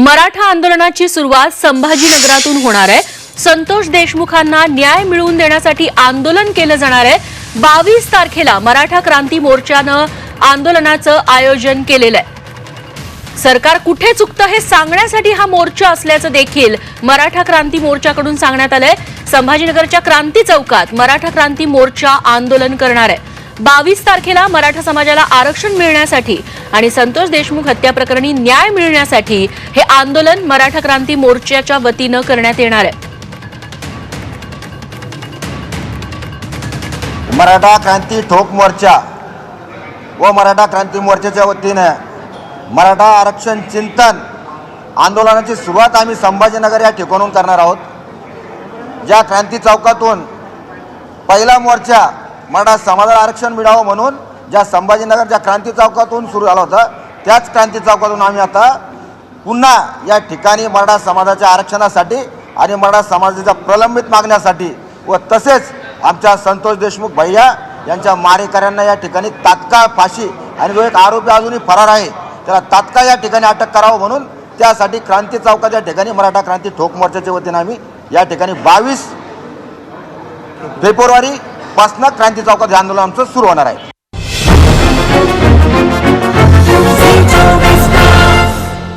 मराठा आंदोलनाची सुरुवात संभाजीनगरातून होणार आहे. संतोष देशमुखांना न्याय मिळवून देण्यासाठी आंदोलन केलं जाणार आहे. बावीस तारखेला मराठा क्रांती मोर्चानं आंदोलनाचं आयोजन केलेलं आहे. सरकार कुठे चुकतं हे सांगण्यासाठी हा मोर्चा असल्याचं देखील मराठा क्रांती मोर्चाकडून सांगण्यात आलंय. संभाजीनगरच्या क्रांती चौकात मराठा क्रांती मोर्चा आंदोलन करणार आहे. बावीस तारखेला मराठा समाजाला आरक्षण मिळण्यासाठी आणि संतोष देशमुख हत्या प्रकरणी न्याय मिळण्यासाठी हे आंदोलन मराठा क्रांती मोर्चाच्या वतीनं करण्यात येणार आहे. मराठा क्रांती ठोक मोर्चा व मराठा क्रांती मोर्चाच्या वतीनं मराठा आरक्षण चिंतन आंदोलनाची सुरुवात आम्ही संभाजीनगर या ठिकाणून करणार आहोत. ज्या क्रांती चौकातून पहिला मोर्चा मराठा समाजाला आरक्षण मिळावं म्हणून ज्या संभाजीनगर ज्या क्रांती चौकातून सुरू झाला होता त्याच क्रांती चौकातून आम्ही आता पुन्हा या ठिकाणी मराठा समाजाच्या आरक्षणासाठी आणि मराठा समाजाच्या प्रलंबित मागण्यासाठी व तसेच आमच्या संतोष देशमुख भैया यांच्या मारेकऱ्यांना या ठिकाणी तात्काळ फाशी आणि जो एक आरोपी अजूनही फरार आहे त्याला तात्काळ या ठिकाणी अटक करावं म्हणून त्यासाठी क्रांती चौकाच्या ठिकाणी मराठा क्रांती ठोक मोर्चाच्या वतीनं आम्ही या ठिकाणी बावीस फेब्रुवारी पासनं क्रांती चौकात हे आंदोलन आमचं सुरू होणार आहे.